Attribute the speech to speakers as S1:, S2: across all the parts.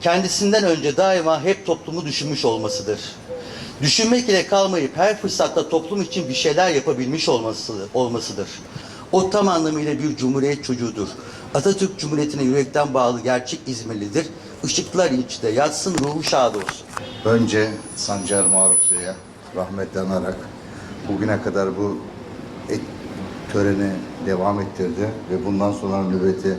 S1: kendisinden önce daima hep toplumu düşünmüş olmasıdır. Düşünmek ile kalmayıp her fırsatta toplum için bir şeyler yapabilmiş olması, olmasıdır. O tam anlamıyla bir cumhuriyet çocuğudur. Atatürk Cumhuriyeti'ne yürekten bağlı gerçek İzmirlidir. Işıklar içinde yatsın ruhu şad olsun.
S2: Önce Sancar Maruflu'ya rahmetle anarak bugüne kadar bu et, töreni devam ettirdi ve bundan sonra nöbeti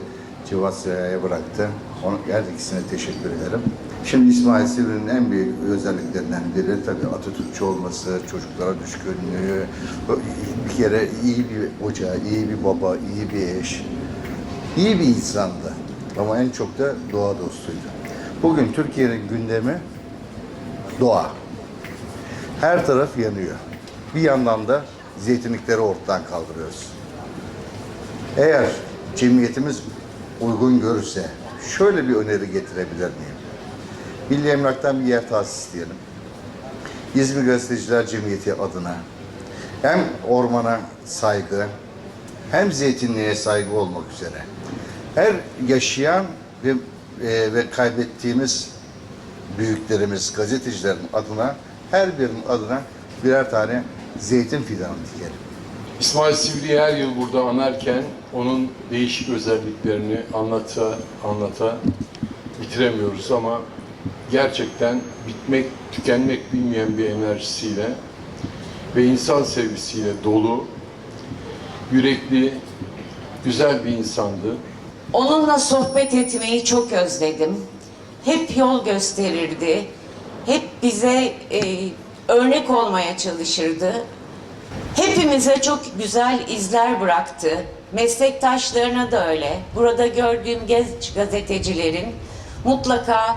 S2: Civasya'ya bıraktı. Onun her ikisine teşekkür ederim. Şimdi İsmail Sivri'nin en büyük özelliklerinden biri tabii Atatürkçü olması, çocuklara düşkünlüğü, bir kere iyi bir hoca, iyi bir baba, iyi bir eş, iyi bir insandı. Ama en çok da doğa dostuydu. Bugün Türkiye'nin gündemi doğa. Her taraf yanıyor. Bir yandan da zeytinlikleri ortadan kaldırıyoruz. Eğer cemiyetimiz uygun görürse şöyle bir öneri getirebilir miyim? Milli Emlak'tan bir yer tahsis isteyelim. İzmir Gazeteciler Cemiyeti adına hem ormana saygı hem zeytinliğe saygı olmak üzere her yaşayan ve, e, ve kaybettiğimiz büyüklerimiz, gazetecilerin adına her birinin adına birer tane zeytin fidanı dikelim.
S3: İsmail Sivri'yi her yıl burada anarken onun değişik özelliklerini anlata anlata bitiremiyoruz ama gerçekten bitmek, tükenmek bilmeyen bir enerjisiyle ve insan sevgisiyle dolu, yürekli, güzel bir insandı.
S4: Onunla sohbet etmeyi çok özledim. Hep yol gösterirdi. Hep bize e, örnek olmaya çalışırdı. Hepimize çok güzel izler bıraktı. Meslektaşlarına da öyle. Burada gördüğüm genç gazetecilerin mutlaka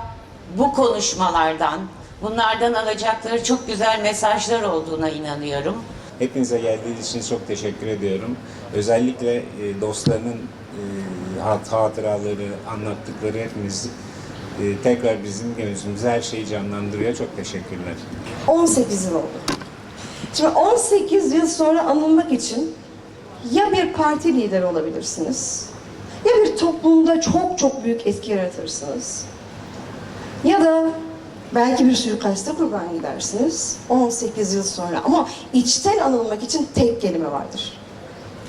S4: bu konuşmalardan, bunlardan alacakları çok güzel mesajlar olduğuna inanıyorum.
S5: Hepinize geldiğiniz için çok teşekkür ediyorum. Özellikle e, dostlarının e, hat- hatıraları, anlattıkları hepimiz e, tekrar bizim gözümüzde her şeyi canlandırıyor. Çok teşekkürler.
S6: 18 yıl oldu. Şimdi 18 yıl sonra anılmak için ya bir parti lideri olabilirsiniz, ya bir toplumda çok çok büyük etki yaratırsınız, ya da belki bir suikaste kurban gidersiniz 18 yıl sonra. Ama içten anılmak için tek kelime vardır.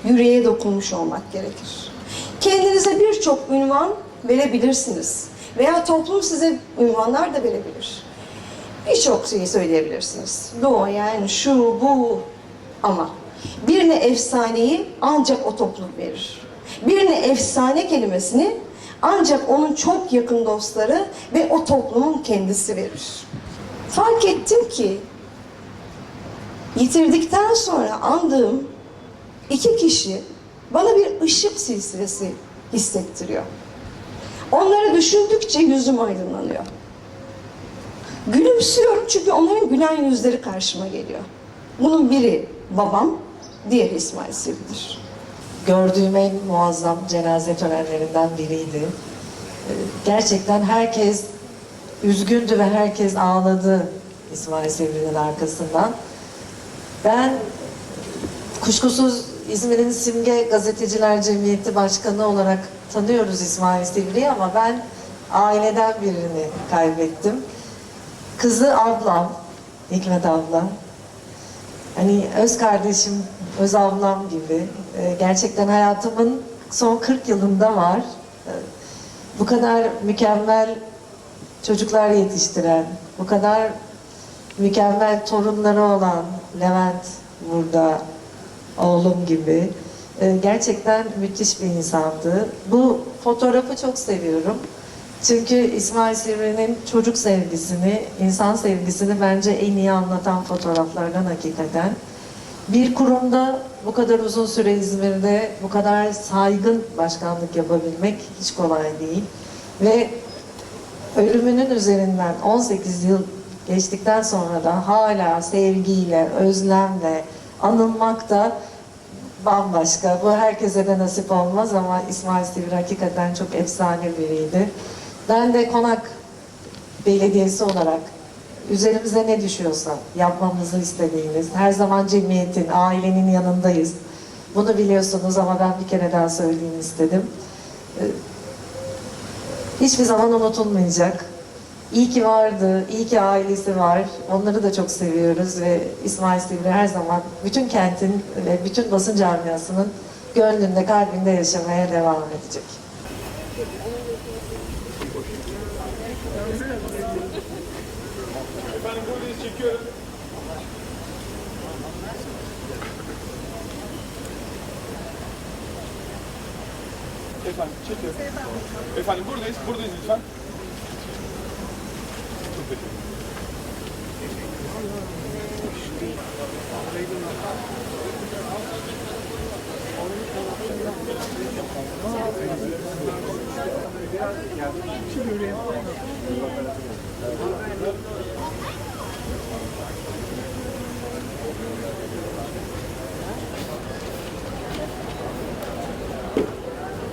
S6: Yüreğe dokunmuş olmak gerekir. Kendinize birçok ünvan verebilirsiniz. Veya toplum size ünvanlar da verebilir. Birçok şeyi söyleyebilirsiniz. Doğa yani şu bu ama birine efsaneyi ancak o toplum verir. Birine efsane kelimesini ancak onun çok yakın dostları ve o toplumun kendisi verir. Fark ettim ki yitirdikten sonra andığım iki kişi bana bir ışık silsilesi hissettiriyor. Onları düşündükçe yüzüm aydınlanıyor. Gülümsüyorum çünkü onların gülen yüzleri karşıma geliyor. Bunun biri babam, diğeri İsmail Sivri'dir.
S7: gördüğüm en muazzam cenaze törenlerinden biriydi. Ee, Gerçekten herkes üzgündü ve herkes ağladı İsmail Sivri'nin arkasından. Ben kuşkusuz İzmir'in Simge Gazeteciler Cemiyeti Başkanı olarak tanıyoruz İsmail Sivri'yi ama ben aileden birini kaybettim. Kızı ablam, Hikmet abla. Hani öz kardeşim, öz ablam gibi. Ee, gerçekten hayatımın son 40 yılında var. Ee, bu kadar mükemmel çocuklar yetiştiren, bu kadar mükemmel torunları olan Levent burada, oğlum gibi. Ee, gerçekten müthiş bir insandı. Bu fotoğrafı çok seviyorum. Çünkü İsmail Sivri'nin çocuk sevgisini, insan sevgisini bence en iyi anlatan fotoğraflardan hakikaten. Bir kurumda bu kadar uzun süre İzmir'de bu kadar saygın başkanlık yapabilmek hiç kolay değil. Ve ölümünün üzerinden 18 yıl geçtikten sonra da hala sevgiyle, özlemle anılmak da bambaşka. Bu herkese de nasip olmaz ama İsmail Sivri hakikaten çok efsane biriydi. Ben de Konak Belediyesi olarak üzerimize ne düşüyorsa yapmamızı istediğiniz, her zaman cemiyetin, ailenin yanındayız. Bunu biliyorsunuz ama ben bir kere daha söyleyeyim istedim. Ee, Hiçbir zaman unutulmayacak. İyi ki vardı, iyi ki ailesi var. Onları da çok seviyoruz ve İsmail Sivri her zaman bütün kentin ve bütün basın camiasının gönlünde, kalbinde yaşamaya devam edecek.
S8: Efendim çekiyorum. Efendim buradayız, buradayız lütfen. Çok teşekkür 何?